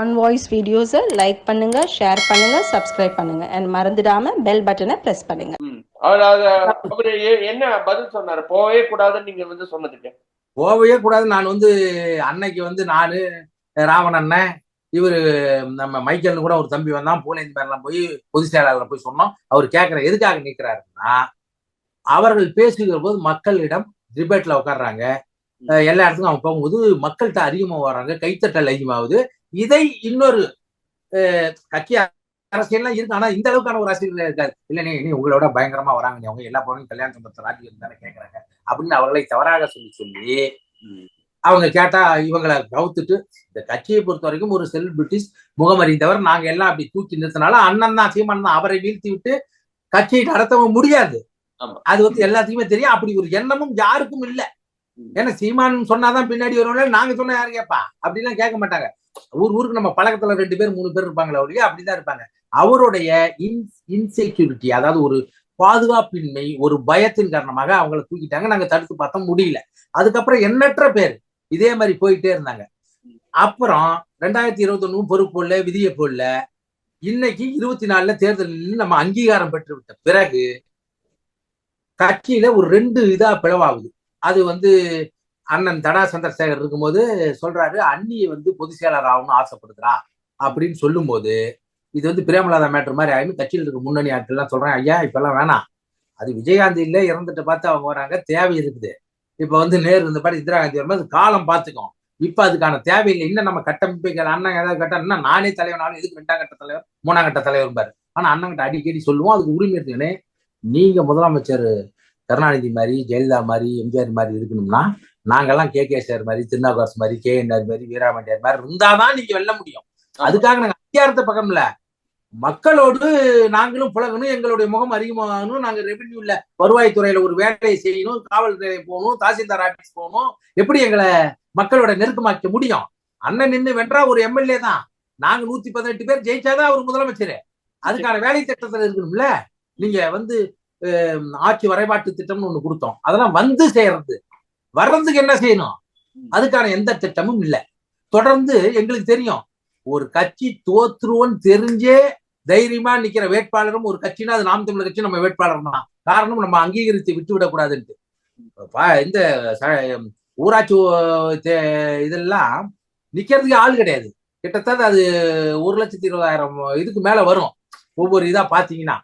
On voice வீடியோஸை like பண்ணுங்க share பண்ணுங்க சப்ஸ்கிரைப் பண்ணுங்க. அண்ட் மறந்துடாம பெல் பட்டனை ப்ரெஸ் பண்ணுங்க. அவர் என்ன பதில் சொன்னாரு? போகவே கூடாதுன்னு நீங்க வந்து சொன்னதுக்கு. போகவே கூடாது. நான் வந்து அன்னைக்கு வந்து நானு ராவண அண்ணன் இவரு நம்ம மைக்கேல்னு கூட ஒரு தம்பி வந்தான். பூலேந்தி மேலாம் போய் பொதுச் செயலாளர் போய் சொன்னோம். அவர் கேட்கிற எதுக்காக நிற்கிறாருன்னா அவர்கள் பேசுகிற போது மக்களிடம் டிபேட்ல உட்கார்றாங்க அஹ் எல்லா இடத்துக்கும் அவங்க போகும்போது மக்கள்கிட்ட அதிகமா வர்றாங்க கைத்தட்டல் அதிகமாகுது. இதை இன்னொரு கட்சி அரசியல்லாம் இருக்கு. ஆனா இந்த அளவுக்கான ஒரு அரசியல் இருக்காது. இல்ல நீ நீ உங்களோட பயங்கரமா வராங்க. அவங்க எல்லா பொண்ணும் கல்யாண சம்பந்த ராஜ்யம் தானே கேட்கறாங்க அப்படின்னு அவர்களை தவறாக சொல்லி சொல்லி அவங்க கேட்டா இவங்களை கவுத்துட்டு இந்த கட்சியை பொறுத்த வரைக்கும் ஒரு செலிபிரிட்டிஸ் முகமறிந்தவர் நாங்க எல்லாம் அப்படி தூக்கி நிறுத்தினால அண்ணன் தான் சீமான் தான் அவரை வீழ்த்தி விட்டு கட்சியை நடத்தவும் முடியாது. அது வந்து எல்லாத்துக்குமே தெரியும். அப்படி ஒரு எண்ணமும் யாருக்கும் இல்ல. ஏன்னா சீமான் சொன்னாதான் பின்னாடி வருவாங்க நாங்க சொன்னா யாரு கேட்பா அப்படிலாம் கேட்க மாட்டாங்க. ஊர் ஊருக்கு நம்ம பழக்கத்துல ரெண்டு பேர் மூணு பேர் இருப்பாங்களே ஒழிய அப்படிதான் இருப்பாங்க. அவருடைய இன் இன்செக்யூரிட்டி அதாவது ஒரு பாதுகாப்பின்மை ஒரு பயத்தின் காரணமாக அவங்கள தூக்கிட்டாங்க. நாங்க தடுத்து பார்த்தோம் முடியல. அதுக்கப்புறம் எண்ணற்ற பேர். இதே மாதிரி போயிட்டே இருந்தாங்க. அப்புறம் ரெண்டாயிரத்தி இருபத்தி ஒண்ணு பொறுப்பு போடல விதியை போடல இன்னைக்கு இருபத்தி நாலுல தேர்தல் நம்ம அங்கீகாரம் பெற்று விட்ட பிறகு கட்சியில ஒரு ரெண்டு இதா பிளவாகுது. அது வந்து அண்ணன் தடா சந்திரசேகர் இருக்கும்போது சொல்றாரு அண்ணியை வந்து பொதுச் செயலாளர் ஆகணும்னு ஆசைப்படுறா அப்படின்னு சொல்லும்போது இது வந்து பிரேமலாதா மேட்ரு மாதிரி ஆயிடும் கட்சியில் இருக்க முன்னணி ஆட்கள்லாம் சொல்றேன் ஐயா இப்பெல்லாம் வேணாம். அது விஜயகாந்தி இல்லை இறந்துட்டு பார்த்து அவங்க வராங்க தேவை இருக்குது. இப்ப வந்து நேரு இருந்த மாதிரி இந்திரா காந்தி வரும்போது காலம் பார்த்துக்கும். இப்ப அதுக்கான தேவையில்லை இன்னும் நம்ம கட்டமைப்புகள் அண்ணன் ஏதாவது கட்டணும்னா நானே தலைவனாலும் எதுக்கு ரெண்டாம் கட்ட தலைவர் மூணாம் கட்ட தலைவர் பாரு. ஆனா அண்ணன் கிட்ட அடிக்கடி சொல்லுவோம் அதுக்கு உரிமை இருக்குன்னு நீங்க முதலமைச்சர் கருணாநிதி மாதிரி ஜெயலலிதா மாதிரி எம்ஜிஆர் மாதிரி இருக்கணும்னா நாங்கெல்லாம் கே. கே. சார் மாதிரி திருநாவுக்கரசு மாதிரி கே. என். மாதிரி வீராமண்டியார் மாதிரி இருந்தாதான் நீங்க வெல்ல முடியும். அதுக்காக நாங்க அதிகாரத்தை பக்கம் இல்ல மக்களோடு நாங்களும் புழகணும் எங்களுடைய முகம் அதிகமாகணும் நாங்க ரெவென்யூல வருவாய்த்துறையில ஒரு வேலையை செய்யணும் காவல் நிலையம் போகணும் தாசில்தார் ஆபீஸ் போகணும் எப்படி எங்களை மக்களோட நெருக்கமாக்க முடியும்? அண்ணன் நின்று வென்றா ஒரு எம்எல்ஏ தான். நாங்க நூத்தி பதினெட்டு பேர் ஜெயிச்சாதான் அவர் முதலமைச்சர். அதுக்கான வேலை திட்டத்துல இருக்கணும்ல. நீங்க வந்து ஆட்சி வரைபாட்டு திட்டம்னு ஒண்ணு கொடுத்தோம். அதெல்லாம் வந்து சேர்றது. வர்றதுக்கு என்ன செய்யணும்? அதுக்கான எந்த திட்டமும் இல்ல. தொடர்ந்து எங்களுக்கு தெரியும். ஒரு கட்சி தோத்துருவோன்னு தெரிஞ்சே தைரியமா நிக்கிற வேட்பாளரும் ஒரு கட்சினா அது நாம் தமிழர் கட்சி நம்ம வேட்பாளர் தான். காரணம் நம்ம அங்கீகரித்து விட்டு விடக்கூடாதுன்ட்டு இந்த ஊராட்சி இதெல்லாம் நிக்கிறதுக்கு ஆள் கிடையாது. கிட்டத்தட்ட அது ஒரு லட்சத்தி இருபதாயிரம் இதுக்கு மேல வரும். ஒவ்வொரு இதா பாத்தீங்கன்னா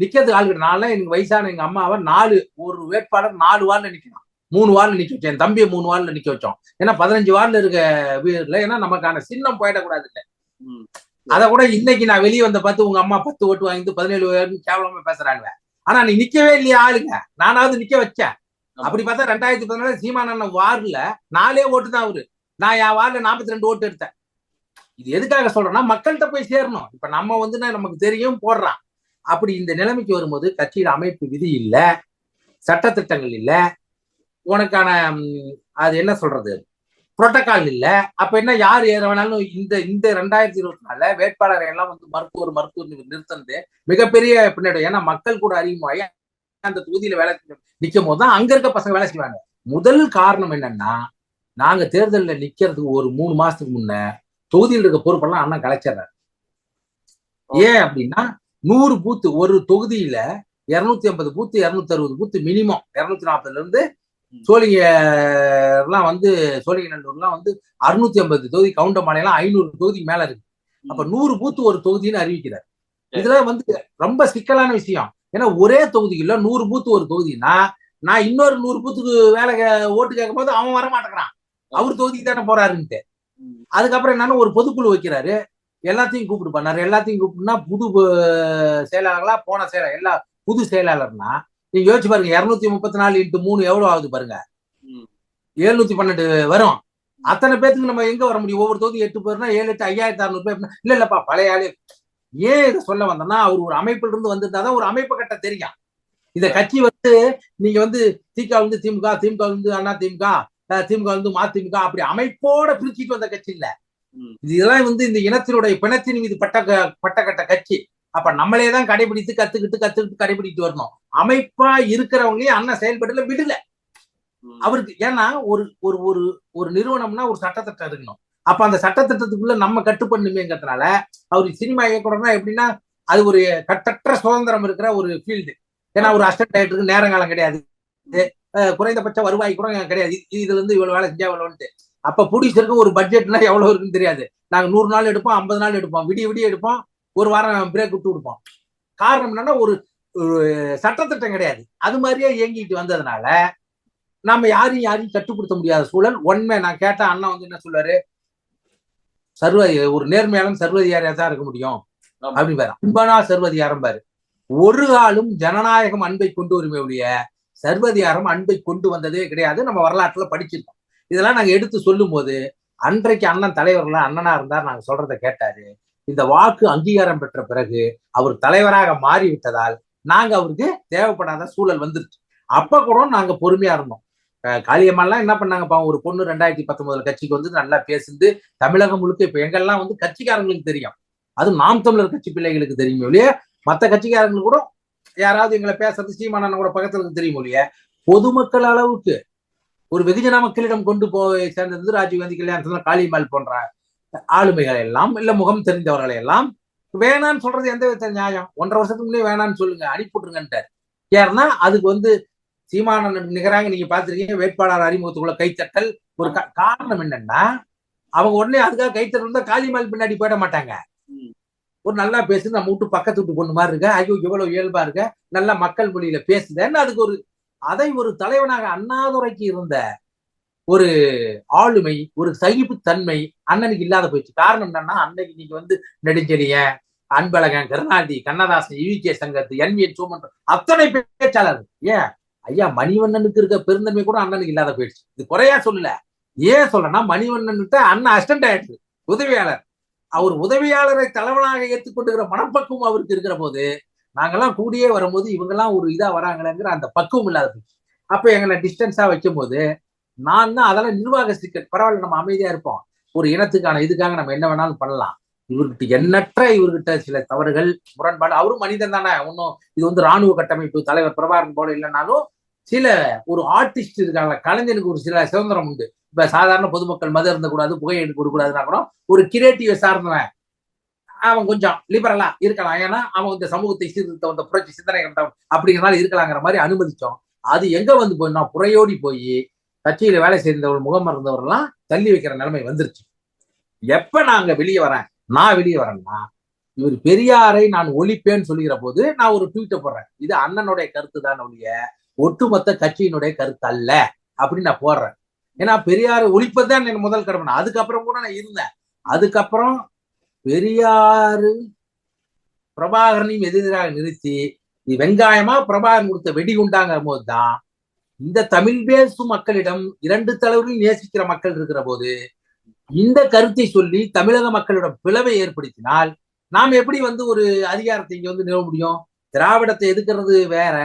நிக்கிறதுக்கு ஆள் நான்லாம் எனக்கு வயசான எங்க அம்மாவை நாலு ஒரு வேட்பாளர் நாலு வார்டுல நிக்கணும். மூணு வார்டுல நிக்க வச்சேன் என் தம்பியை மூணு வார்டுல நிக்க வச்சோம். ஏன்னா பதினஞ்சு வார்டுல இருக்க வீடுல ஏன்னா நமக்கான சின்னம் போயிடக்கூடாது இல்ல. அத கூட இன்னைக்கு நான் வெளியே வந்த பார்த்து உங்க அம்மா பத்து ஓட்டு வாங்கிட்டு பதினேழு கேவலமா பேசுறாங்க. ஆனா நீ நிக்கவே இல்லையா ஆளுங்க? நானாவது நிக்க வச்சேன். அப்படி பார்த்தா ரெண்டாயிரத்தி பதினாலு சீமான் வார்டுல நாலே ஓட்டு தான் அவரு. நான் என் வார்டுல நாற்பத்தி ரெண்டு ஓட்டு எடுத்தேன். இது எதுக்காக சொல்றேன்னா மக்கள்கிட்ட போய் சேரணும். இப்ப நம்ம வந்து நமக்கு தெரியும் போடுறான். அப்படி இந்த நிலைமைக்கு வரும்போது கட்சியில் அமைப்பு விதி இல்ல சட்டத்திட்டங்கள் இல்ல உனக்கான அது என்ன சொல்றது? புரோட்டோகால் இல்ல. அப்ப என்ன யார் ஏற வேணாலும் இந்த இந்த ரெண்டாயிரத்தி இருபத்தி நாலுல வேட்பாளரை எல்லாம் வந்து மருத்துவர் மருத்துவர் நிறுத்தினது மிகப்பெரிய பின்னாடி ஏன்னா மக்கள் கூட அறிமுகமாகி அந்த தொகுதியில வேலை நிக்கும் போது தான் அங்க இருக்க பசங்க வேலை செய்வாங்க. முதல் காரணம் என்னன்னா நாங்க தேர்தலில் நிக்கிறதுக்கு ஒரு மூணு மாசத்துக்கு முன்ன தொகுதியில் இருக்க பொறுப்பெல்லாம் அண்ணன் கலைச்சிடுறாரு ஏன் அப்படின்னா நூறு பூத்து ஒரு தொகுதியில இருநூத்தி ஐம்பது பூத்து இருநூத்தி அறுபது பூத்து மினிமம் இருநூத்தி நாற்பதுல இருந்து சோழிங்கர்லாம் வந்து சோழிங்கநல்லூர்லாம் வந்து அறுநூத்தி ஐம்பது தொகுதி கவுண்டமாலையெல்லாம் ஐநூறு தொகுதி மேல இருக்கு. அப்ப நூறு பூத்து ஒரு தொகுதின்னு அறிவிக்கிறார். இதுல வந்து ரொம்ப சிக்கலான விஷயம். ஏன்னா ஒரே தொகுதியில நூறு பூத்து ஒரு தொகுதினா நான் இன்னொரு நூறு பூத்துக்கு வேலை ஓட்டு கேட்கும் போது அவன் வர மாட்டேங்கிறான் அவர் தொகுதிக்கு தானே போறாருன்ட்டு. அதுக்கப்புறம் என்னன்னா ஒரு பொதுக்குழு வைக்கிறாரு. எல்லாத்தையும் கூப்பிட்டு பண்ணாரு எல்லாத்தையும் கூப்பிட்டுனா புது செயலாளர்களா போன செயலர் எல்லா புது செயலாளர்னா நீங்க யோசிச்சு பாருங்க இருநூத்தி முப்பத்தி நாலு இன்ட்டு மூணு எவ்வளவு ஆகுது பாருங்க. எழுநூத்தி பன்னெண்டு வரும். அத்தனை பேத்துக்கு நம்ம எங்க வர முடியும்? ஒவ்வொரு தொகுதி எட்டு பேர்னா ஏழு எட்டு ஐயாயிரத்தி அறுநூறு பேர் இல்ல இல்லப்பா பழைய ஆளு. ஏன் இதை சொல்ல வந்தேன்னா அவர் ஒரு அமைப்பில் இருந்து வந்திருந்தாதான் ஒரு அமைப்பு கட்ட தெரியும். இந்த கட்சி வந்து நீங்க வந்து திக வந்து திமுக திமுக வந்து அண்ணா திமுக திமுக வந்து மதிமுக அப்படி அமைப்போட பிரிச்சுட்டு வந்த கட்சி இல்ல. இதெல்லாம் வந்து இந்த இனத்தினுடைய பிணத்தின் மீது பட்ட க- பட்ட கட்ட கட்சி. அப்ப நம்மளே தான் கடைபிடித்து கத்துக்கிட்டு கத்துக்கிட்டு கடைபிடித்து வரணும். அமைப்பா இருக்கிறவங்களையும் அண்ணன் செயல்படல விடல. அவருக்கு ஏன்னா ஒரு ஒரு ஒரு ஒரு நிறுவனம்னா ஒரு சட்டத்திட்டம் இருக்கணும். அப்ப அந்த சட்டத்திட்டத்துக்குள்ள நம்ம கட்டுப்படணுமேங்கிறதுனால அவர் சினிமா இயக்குறதுனா எப்படின்னா அது ஒரு கட்டற்ற சுதந்திரம் இருக்கிற ஒரு ஃபீல்டு ஏன்னா ஒரு அசிஸ்டன்ட் டைரக்டருக்கு நேரங்காலம் கிடையாது. குறைந்தபட்ச வருவாய் கூட கிடையாது. இது- இதுல இருந்து இவ்வளவு வேலை செஞ்சா இவ்வளவுன்ட்டு. அப்ப ப்ரொடியூசருக்கு ஒரு பட்ஜெட்னா எவ்வளவு இருக்குன்னு தெரியாது. நாங்க நூறு நாள் எடுப்போம் ஐம்பது நாள் எடுப்போம் விடிய விடிய எடுப்போம் ஒரு வாரம் பிரேக் விட்டு கொடுப்போம் காரணம் என்னன்னா ஒரு சட்டத்திட்டம் கிடையாது. அது மாதிரியே இயங்கிட்டு வந்ததுனால நாம யாரையும் யாரையும் கட்டுப்படுத்த முடியாத சூழல். உண்மை நான் கேட்ட அண்ணா வந்து என்ன சொல்றாரு சர்வ ஒரு நேர்மையாளன் சர்வதிகாரியா தான் இருக்க முடியும். அப்படி பாரு அன்பனா சர்வதிகாரம் பாரு. ஒரு காலும் ஜனநாயகம் அன்பை கொண்டு வருமே ஒழிய சர்வதிகாரம் அன்பை கொண்டு வந்ததே கிடையாது. நம்ம வரலாற்றுல படிச்சிருக்கோம். இதெல்லாம் நாங்க எடுத்து சொல்லும் போது அன்றைக்கு அண்ணன் தலைவர்களா அண்ணனா இருந்தார் நாங்க சொல்றதை கேட்டாரு. இந்த வாக்கு அங்கீகாரம் பெற்ற பிறகு அவர் தலைவராக மாறிவிட்டதால் நாங்க அவருக்கு தேவைப்படாத சூழல் வந்துருச்சு. அப்ப கூட நாங்க பொறுமையா இருந்தோம். காளியம்மாலாம் என்ன பண்ணாங்க ஒரு பொண்ணு ரெண்டாயிரத்தி பத்தொன்பதுல கட்சிக்கு வந்து நல்லா பேசுந்து தமிழகம் முழுக்க இப்ப எங்கெல்லாம் வந்து கட்சிக்காரங்களுக்கு தெரியும். அது நாம் தமிழர் கட்சி பிள்ளைகளுக்கு தெரியும் இல்லையா மத்த கட்சிக்காரங்களுக்கு கூட யாராவது எங்களை பேசுறது சீமானன் கூட பக்கத்துல தெரியும் இல்லையா பொதுமக்கள் அளவுக்கு ஒரு வெகுஜன மக்களிடம் கொண்டு போய் சேர்ந்தது ராஜீவ்காந்தி கல்யாணத்துல காளியம்மாள் போன்ற ஆளுமைகளை எல்லாம் இல்ல முகம் தெரிந்தவர்களை எல்லாம் வேணான்னு சொல்றது எந்த வித நியாயம்? ஒன்றரை வருஷத்துக்கு முன்னே வேணான்னு சொல்லுங்க அனுப்பிவிட்டுருங்கன்ட்டார் ஏன்னா அதுக்கு வந்து சீமானனுக்கு நிகராக நீங்க பாத்திருக்கீங்க வேட்பாளர் அறிமுகத்துக்குள்ள கைத்தட்டல் ஒரு காரணம் என்னன்னா அவங்க உடனே அதுக்காக கைத்தட்டல் தான் காளிமால் பின்னாடி போயிட மாட்டாங்க. ஒரு நல்லா பேசு நம்ம வீட்டு பக்கத்து வீட்டு பொண்ணு மாதிரி இருக்க ஐயோ இவ்வளவு இயல்பா இருக்க நல்லா மக்கள் மொழியில பேசுதேன்னு அதுக்கு ஒரு அதை ஒரு தலைவனாக அண்ணாதுரைக்கு இருந்த ஒரு ஆளுமை ஒரு சகிப்பு தன்மை அண்ணனுக்கு இல்லாத போயிடுச்சு. காரணம் என்னன்னா அன்னைக்கு நீங்க வந்து நெடுஞ்செழியன் அன்பழகன் கருணாநிதி கண்ணதாசன் யுகே சங்கத்து என் சோமன் அத்தனை பேச்சாளர் ஏன்? ஐயா மணிவண்ணனுக்கு இருக்க பெருந்தன்மை கூட அண்ணனுக்கு இல்லாத போயிடுச்சு. இது குறையா சொல்லல. ஏன் சொல்லனா மணிவண்ணன்கிட்ட அண்ணன் அசிஸ்டன்ட் ஆயிடுச்சு. உதவியாளர். அவர் உதவியாளரை தலைவனாக ஏற்றுக்கொண்டுகிற மனப்பக்குவம் அவருக்கு இருக்கிற போது நாங்கெல்லாம் கூடியே வரும்போது இவங்கெல்லாம் ஒரு இதா வராங்களேங்கிற அந்த பக்குவம் இல்லாத போச்சு. அப்ப எங்களை டிஸ்டன்ஸா வைக்கும் போது நான் தான் அதெல்லாம் நிர்வாக சிக்கல் பரவாயில்ல நம்ம அமைதியா இருப்போம். ஒரு இனத்துக்கான இதுக்காக நம்ம என்ன வேணாலும் பண்ணலாம். இவர்கிட்ட எண்ணற்ற இவர்கிட்ட சில தவறுகள் முரண்பாடு. அவரும் மனிதன் தானே. ஒன்றும் இது வந்து ராணுவ கட்டமைப்பு தலைவர் பிரபாகரன் போல இல்லைனாலும் சில ஒரு ஆர்டிஸ்ட் இருக்காங்க கலைஞனுக்கு ஒரு சில சுதந்திரம் உண்டு. இப்ப சாதாரண பொதுமக்கள் மது இருந்தக்கூடாது புகை எடுக்க கூடாதுன்னா கூட ஒரு கிரியேட்டிவ் சார்ந்தவன். அவன் கொஞ்சம் லிபரலா இருக்கலாம். ஏன்னா அவன் இந்த சமூகத்தை சீர்திருத்த வந்த புரட்சி சிந்தனை கண்டவன் அப்படிங்கிறனால இருக்கலாங்கிற மாதிரி அனுமதிச்சோம். அது எங்க வந்து போயினா புறையோடி போய் கட்சியில வேலை செய்தவர்கள் முகம் மறந்தவர்கள்லாம் தள்ளி வைக்கிற நிலைமை வந்துருச்சு. எப்ப நாங்க வெளியே வரேன் நான் வெளியே வரேன்னா இவர் பெரியாரை நான் ஒழிப்பேன்னு சொல்லுகிற போது நான் ஒரு ட்வீட்டை போடுறேன். இது அண்ணனுடைய கருத்து தான் ஒழிய ஒட்டுமொத்த கட்சியினுடைய கருத்து அல்ல அப்படின்னு நான் போடுறேன். ஏன்னா பெரியாரை ஒழிப்பதுதான் என் முதல் கடமை. அதுக்கப்புறம் கூட நான் இருந்தேன். அதுக்கப்புறம் பெரியாறு பிரபாகரனையும் எதிராக நிறுத்தி நீ வெங்காயமா பிரபாகரன் கொடுத்த போது போதுதான் இந்த தமிழ் பேசும் மக்களிடம் இரண்டு தலைவர்களையும் நேசிக்கிற மக்கள் இருக்கிற போது இந்த கருத்தை சொல்லி தமிழக மக்களிடம் பிளவை ஏற்படுத்தினால் நாம் எப்படி வந்து ஒரு அதிகாரத்தை இங்க வந்து நிறுவ முடியும்? திராவிடத்தை எதிர்க்கிறது வேற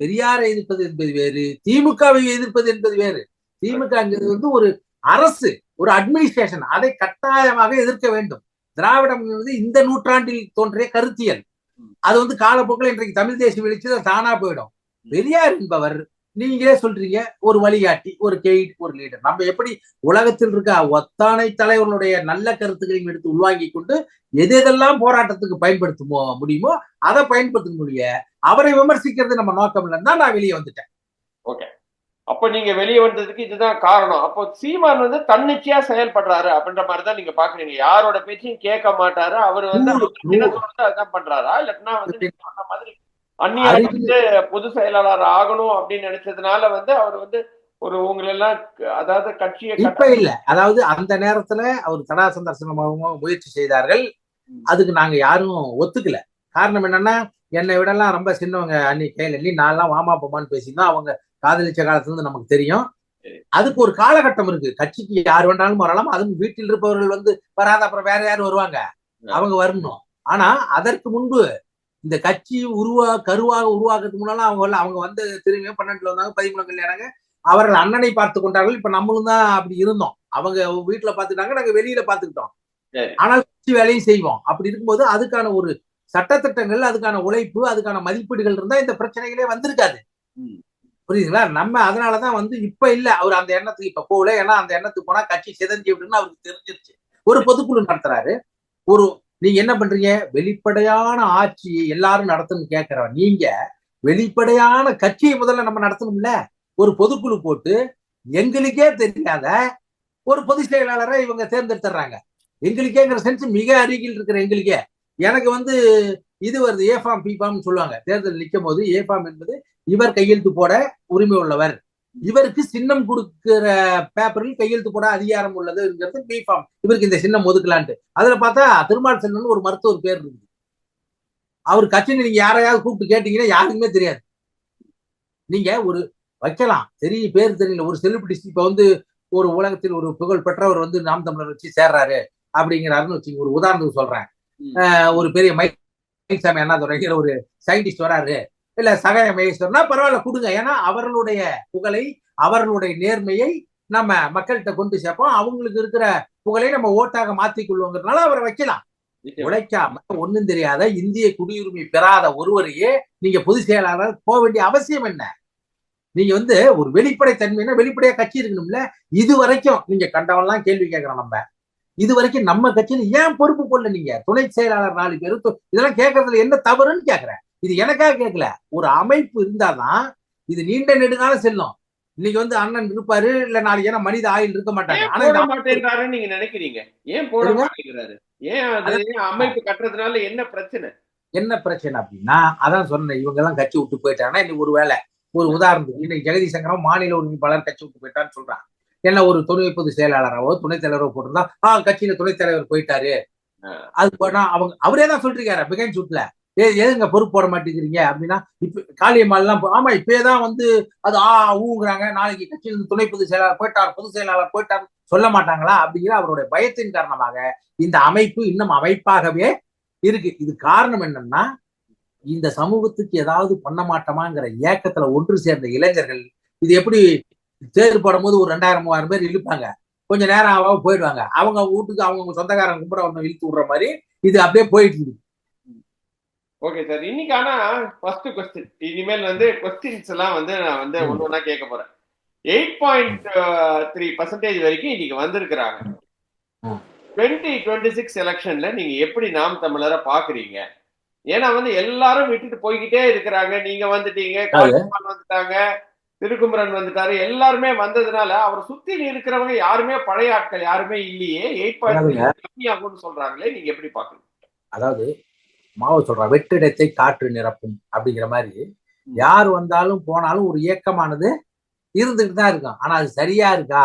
பெரியாரை எதிர்ப்பது என்பது வேறு திமுகவை எதிர்ப்பது என்பது வேறு. திமுகங்கிறது வந்து ஒரு அரசு ஒரு அட்மினிஸ்ட்ரேஷன் அதை கட்டாயமாக எதிர்க்க வேண்டும். திராவிடம் இந்த நூற்றாண்டில் தோன்றிய கருத்தியல். அது வந்து காலப்போக்கில் இன்றைக்கு தமிழ் தேசிய வெளிச்சது தானா போயிடும். பெரியார் என்பவர் நீங்களே சொல்றீங்க ஒரு வழிகாட்டி ஒரு கைட் ஒரு லீடர். நம்ம எப்படி உலகத்தில் இருக்க ஒத்தானை தலைவர்களுடைய நல்ல கருத்துக்களையும் எடுத்து உள்வாங்கி கொண்டு எது எதெல்லாம் போராட்டத்துக்கு பயன்படுத்த முடியுமோ அதை பயன்படுத்த முடிய அவரை விமர்சிக்கிறது நம்ம நோக்கம் இல்லைன்னா நான் வெளியே வந்துட்டேன். அப்ப நீங்க வெளியே வந்ததுக்கு இதுதான் காரணம். அப்போ சீமான் வந்து தன்னிச்சையா செயல்படுறாரு அப்படின்ற மாதிரி தான் நீங்க பாக்குறீங்க. யாரோட பேச்சையும் கேட்க மாட்டாரு. அவர் வந்து அதான் பண்றாரா? இல்லைன்னா வந்து மாதிரி அந்நியார் வந்து பொது செயலாளர் ஆகணும் அப்படின்னு நினைச்சதுனால வந்து அவர் வந்து ஒரு உங்களெல்லாம் அதாவது கட்சியை இப்ப இல்ல. அதாவது அந்த நேரத்துல அவர் தடா சந்தர்சனமாகவும் முயற்சி செய்தார்கள். அதுக்கு நாங்க யாரும் ஒத்துக்கல. காரணம் என்னன்னா என்னை விடலாம் ரொம்ப சின்னவங்க அன்னி கையில நான்லாம் வாமா போமான்னு பேசினா அவங்க காதலிச்ச காலத்துல இருந்து நமக்கு தெரியும். அதுக்கு ஒரு காலகட்டம் இருக்கு. கட்சிக்கு யார் வேண்டாலும் வரலாம். அதுவும் வீட்டில் இருப்பவர்கள் வந்து வராத அப்புறம் வேற யாரும் வருவாங்க? அவங்க வரணும். ஆனா அதற்கு முன்பு இந்த கட்சி உருவா கருவாக உருவாக்குறதுக்கு முன்னால அவங்க. அவங்க வந்து திரும்பியும் பன்னெண்டுல வந்தாங்க பதிமூணு கல்யாணங்க அவர்கள் அண்ணனை பார்த்து கொண்டார்கள். இப்ப நம்மளும் தான் அப்படி இருந்தோம். அவங்க வீட்டுல பாத்துட்டாங்க நாங்க வெளியில பாத்துக்கிட்டோம். ஆனால் கட்சி வேலையும் செய்வோம். அப்படி இருக்கும்போது அதுக்கான ஒரு சட்டத்திட்டங்கள் அதுக்கான உழைப்பு அதுக்கான மதிப்பீடுகள் இருந்தா இந்த பிரச்சனைகளே வந்திருக்காது. புரியுதுங்களா? நம்ம அதனாலதான் வந்து இப்ப இல்ல. அவர் அந்த எண்ணத்துக்கு இப்ப போகல. ஏன்னா அந்த எண்ணத்துக்கு போனா கட்சி சிதஞ்சி விடுன்னு அவருக்கு தெரிஞ்சிருச்சு. ஒரு பொதுக்குழு நடத்துறாரு. ஒரு நீங்க என்ன பண்றீங்க? வெளிப்படையான ஆட்சியை எல்லாரும் நடத்தணும்னு கேட்கிறோம் நீங்க வெளிப்படையான கட்சியை முதல்ல நம்ம நடத்தணும்ல? ஒரு பொதுக்குழு போட்டு எங்களுக்கே தெரியாத ஒரு பொதுச் செயலாளரை இவங்க தேர்ந்தெடுத்துறாங்க. எங்களுக்கேங்கிற சென்ஸ் மிக அருகில் இருக்கிற எங்களுக்கே. எனக்கு வந்து இது வருது. ஏ ஃபார்ம் பி ஃபார்ம் சொல்லுவாங்க. தேர்தல் நிற்கும் போது ஏ ஃபார்ம் என்பது இவர் கையெழுத்து போட உரிமை உள்ளவர். இவருக்கு சின்னம் கொடுக்கிற பேப்பரில் கையெழுத்து போட அதிகாரம் உள்ளதுங்கிறது பி ஃபார்ம் இவருக்கு இந்த சின்னம் ஒதுக்கலான்ட்டு. அதுல பார்த்தா திருமால் செல்வன் ஒரு மருத்துவர் பேர் இருக்குது. அவர் கட்சியில் நீங்க யாரையாவது கூப்பிட்டு கேட்டீங்கன்னா யாருக்குமே தெரியாது. நீங்க ஒரு வைக்கலாம். தெரிய பேர் தெரியல. ஒரு செலிபிரிட்டி இப்ப வந்து ஒரு உலகத்தில் ஒரு புகழ் பெற்றவர் வந்து நாம் தமிழர் வச்சு சேர்றாரு அப்படிங்கிறாருன்னு வச்சுங்க ஒரு உதாரணத்துக்கு சொல்றேன். ஒரு பெரிய மயில்சாமி அண்ணாதுரைங்கிற ஒரு சயின்டிஸ்ட் வராரு. இல்ல சகாய மகேஸ்வரனா பரவாயில்ல கொடுங்க. ஏன்னா அவர்களுடைய புகழை அவர்களுடைய நேர்மையை நம்ம மக்கள்கிட்ட கொண்டு சேர்ப்போம். அவங்களுக்கு இருக்கிற புகழை நம்ம ஓட்டாக மாத்திக் கொள்வோங்கிறதுனால அவரை வைக்கலாம். உழைக்காம ஒண்ணும் தெரியாத இந்திய குடியுரிமை பெறாத ஒருவரையே நீங்க பொதுச் செயலாளர் போக வேண்டிய அவசியம் என்ன? நீங்க வந்து ஒரு வெளிப்படை தன்மைனா வெளிப்படையா கட்சி இருக்கணும்ல. இது வரைக்கும் நீங்க கண்டவன்லாம் கேள்வி கேட்கிறோம் நம்ம. இது வரைக்கும் நம்ம கட்சியில ஏன் பொறுப்பு போடல நீங்க? துணை செயலாளர் நாலு பேரு து- இதெல்லாம் கேட்கறதுல என்ன தவறுன்னு கேக்குறேன் இது எனக்காக கேட்கல. ஒரு அமைப்பு இருந்தாதான் இது நீண்ட நெடுங்காலம் செல்லும். இன்னைக்கு வந்து அண்ணன் இருப்பாரு இல்ல நாளைக்கு ஏன்னா மனித ஆயுள் இருக்க மாட்டாங்க. ஆனா நீங்க நினைக்கிறீங்க? ஏன் போட. மாட்டேங்கிறாரு? ஏன் அமைப்பு கட்டுறதுனால என்ன பிரச்சனை? என்ன பிரச்சனை அப்படின்னா அதான் சொன்னேன் இவங்க எல்லாம் கட்சி விட்டு போயிட்டாங்கன்னா இன்னைக்கு ஒரு வேலை ஒரு உதாரணத்துக்கு இன்னைக்கு ஜெகதீஷ் சங்கரம் மாநில ஒருங்கிணைப்பாளர் கட்சி விட்டு போயிட்டான்னு சொல்றான் என்ன ஒரு துணை பொது செயலாளராவோ துணைத் தலைவரோ போட்டிருந்தா ஆ கட்சியில துணைத் தலைவர் போயிட்டாரு. அது போனா அவங்க அவரே தான் சொல்லிருக்காரு பிகைன் சூட்ல ஏ எதுங்க பொறுப்பு போட மாட்டேங்கிறீங்க? அப்படின்னா இப்ப காளியம்மாள்லாம் போ- ஆமா இப்பயேதான் வந்து அது ஆ ஊங்குறாங்க. நாளைக்கு கட்சியிலிருந்து துணை பொதுச் செயலாளர் போயிட்டார் பொதுச் செயலாளர் போயிட்டார் சொல்ல மாட்டாங்களா? அப்படிங்கிற அவருடைய பயத்தின் காரணமாக இந்த அமைப்பு இன்னும் அமைப்பாகவே இருக்கு. இது காரணம் என்னன்னா இந்த சமூகத்துக்கு ஏதாவது பண்ண மாட்டோமாங்கிற ஏக்கத்துல ஒன்று சேர்ந்த இளைஞர்கள் இது எப்படி தேர் போடும்போது ஒரு ரெண்டாயிரம் மூவாயிரம் பேர் இழுப்பாங்க. கொஞ்ச நேரம் ஆக போயிடுவாங்க. அவங்க வீட்டுக்கு அவங்க சொந்தக்காரங்க கும்பிட ஒண்ணு இழுத்து விடுற மாதிரி இது அப்படியே போயிட்டு இருக்கு. ஓகே சார் இன்னைக்கு ஆனா ஃபர்ஸ்ட் கொஸ்டின் இனிமேல் வந்து கொஸ்டின்ஸ் எல்லாம் வந்து நான் வந்து. ஒண்ணு ஒண்ணா கேட்க போறேன். எயிட் பாயிண்ட் த்ரீ பர்சன்டேஜ் வரைக்கும் இன்னைக்கு வந்திருக்கிறாங்க. டுவெண்ட்டி டுவெண்ட்டி சிக்ஸ் எலெக்ஷன்ல நீங்க எப்படி நாம் தமிழரை பாக்குறீங்க ஏன்னா வந்து எல்லாரும் விட்டுட்டு போய்கிட்டே இருக்கிறாங்க. நீங்க வந்துட்டீங்க வந்துட்டாங்க திருக்குமரன் வந்துட்டாரு எல்லாருமே வந்ததுனால அவர் சுத்தி இருக்கிறவங்க யாருமே பழைய ஆட்கள் யாருமே இல்லையே. Eight point. கம்மியாகும்னு சொல்றாங்களே நீங்க எப்படி பாக்குறீங்க அதாவது மாவு சொல்றான் வெற்றிடத்தை காற்று நிரப்பும் அப்படிங்கிற மாதிரி. யார் வந்தாலும் போனாலும் ஒரு இயக்கமானது இருந்துகிட்டு தான் இருக்கும். ஆனா அது சரியா இருக்கா?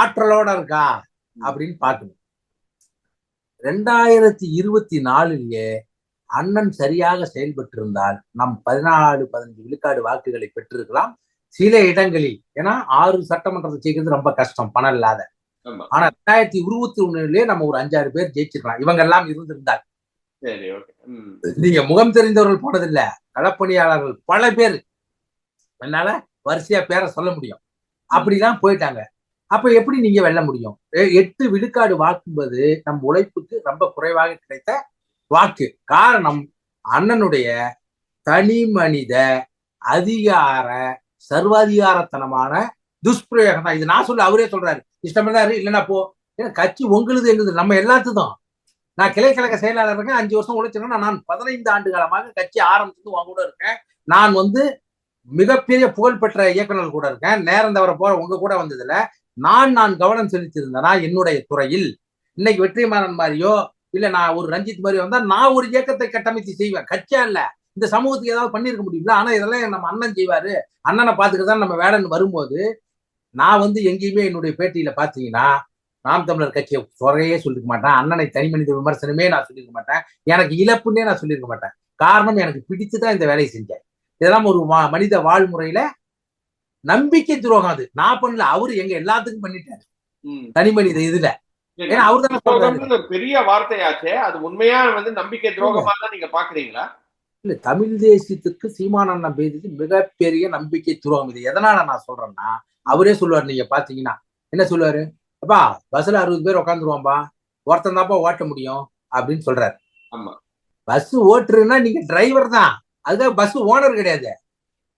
ஆற்றலோட இருக்கா? அப்படின்னு பார்க்கணும். ரெண்டாயிரத்தி இருபத்தி நாலுலயே அண்ணன் சரியாக செயல்பட்டு இருந்தால் நம் பதினாலு பதினஞ்சு விழுக்காடு வாக்குகளை பெற்றிருக்கலாம் சில இடங்களில். ஏன்னா ஆறு சட்டமன்றத்தை ஜெயிக்கிறது ரொம்ப கஷ்டம் பணம் இல்லாத. ஆனா ரெண்டாயிரத்தி இருபத்தி ஒண்ணுலயே நம்ம ஒரு அஞ்சாறு பேர் ஜெயிச்சிருக்கலாம். இவங்க எல்லாம் இருந்திருந்தால். சரி ஓகே நீங்க முகம் தெரிந்தவர்கள் போனதில்ல. களப்பணியாளர்கள் பல பேர். என்னால வரிசையா பேரை சொல்ல முடியும். அப்படிதான் போயிட்டாங்க. அப்ப எப்படி நீங்க வெல்ல முடியும்? எட்டு விழுக்காடு வாக்கும்போது நம் உழைப்புக்கு ரொம்ப குறைவாக கிடைத்த வாக்கு. காரணம் அண்ணனுடைய தனி மனித அதிகார சர்வாதிகாரத்தனமான துஷ்பிரயோகம் தான் இது நான் சொல்ல அவரே சொல்றாரு. இஷ்டமில்லாரு இல்லைன்னா போ. ஏன்னா கட்சி உங்களுது எங்களுது நம்ம எல்லாத்துக்கும். நான் கிளைக்கழக செயலாளர் இருக்கேன் அஞ்சு வருஷம் உழைச்சிருக்கேன். நான் பதினைந்து ஆண்டு காலமாக கட்சி ஆரம்பிச்சது உங்க கூட இருக்கேன். நான் வந்து மிகப்பெரிய புகழ்பெற்ற இயக்குநர் கூட இருக்கேன். நேரம் தவிர போற உங்க கூட வந்ததுல நான் நான் கவனம் செலுத்தியிருந்தேனா? என்னுடைய துறையில். இன்னைக்கு வெற்றிமாறன் மாதிரியோ இல்ல நான் ஒரு ரஞ்சித் மாதிரியோ வந்தா நான் ஒரு இயக்கத்தை கட்டமைத்து செய்வேன். கட்சியா இல்ல. இந்த சமூகத்துக்கு ஏதாவது பண்ணிருக்க முடியுங்களா ஆனா இதெல்லாம் நம்ம அண்ணன் செய்வாரு. அண்ணனை பாத்துக்கிட்டு தான் நம்ம வேலைன்னு வரும்போது நான் வந்து எங்கேயுமே என்னுடைய பேட்டியில பாத்தீங்கன்னா நாம் தமிழர் கட்சியை குறையே சொல்லிருக்க மாட்டேன். அண்ணனை தனி மனித விமர்சனமே நான் சொல்லியிருக்க மாட்டேன். எனக்கு இழப்புன்னே நான் சொல்லியிருக்க மாட்டேன். காரணம் எனக்கு பிடித்து தான் இந்த வேலையை செஞ்சேன். இதெல்லாம் ஒரு மனித வாழ்முறையில நம்பிக்கை துரோகம் அது. நான் பண்ணல அவரு எங்க எல்லாத்துக்கும் பண்ணிட்டாரு. தனி மனித இதுல. ஏன்னா அவர் பெரிய வார்த்தையாச்சே. அது உண்மையா வந்து நம்பிக்கை துரோகமா தான் நீங்க பாக்குறீங்களா? இல்ல தமிழ் தேசியத்துக்கு சீமான அண்ணன் பேசுறது மிகப்பெரிய நம்பிக்கை துரோகம் இது. எதனால நான் சொல்றேன்னா அவரே சொல்லுவார் நீங்க பாத்தீங்கன்னா. என்ன சொல்லுவாரு? அப்பா பஸ்ல அறுபது பேர் உட்காந்துருவான்பா ஒருத்தன் தான்ப்பா ஓட்ட முடியும் அப்படின்னு சொல்றாரு. ஆமா. பஸ் ஓட்டுறதுன்னா நீங்க டிரைவர் தான். அதுக்காக பஸ் ஓனர் கிடையாது.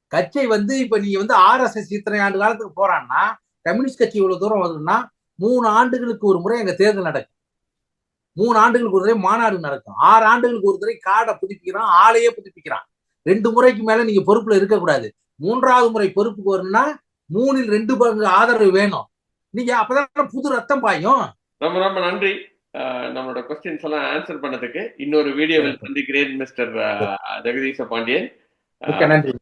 கட்சி வந்து இப்ப நீங்க வந்து ஆர்எஸ்எஸ் இத்தனை ஆண்டு காலத்துக்கு போறான்னா கம்யூனிஸ்ட் கட்சி இவ்வளவு தூரம் வருதுன்னா மூணு ஆண்டுகளுக்கு ஒரு முறை எங்க தேர்தல் நடக்கும். மூணு ஆண்டுகளுக்கு ஒரு தடவை மாநாடு நடக்கும். ஆறு ஆண்டுகளுக்கு ஒரு தடவை காடை புதுப்பிக்கிறான் ஆளையே புதுப்பிக்கிறான். ரெண்டு முறைக்கு மேல நீங்க பொறுப்புல இருக்கக்கூடாது. மூன்றாவது முறை பொறுப்புக்கு வரணும்னா மூணில் ரெண்டு பங்கு ஆதரவு வேணும். நீங்க அப்பதான் புது ரத்தம் பாயும்? ரொம்ப ரொம்ப நன்றி. நம்மளோட கொஸ்டின்ஸ் எல்லாம் ஆன்சர் பண்ணதுக்கு. இன்னொரு வீடியோவில் சந்திக்கிறேன் மிஸ்டர் ஜெகதீச பாண்டியன். நன்றி.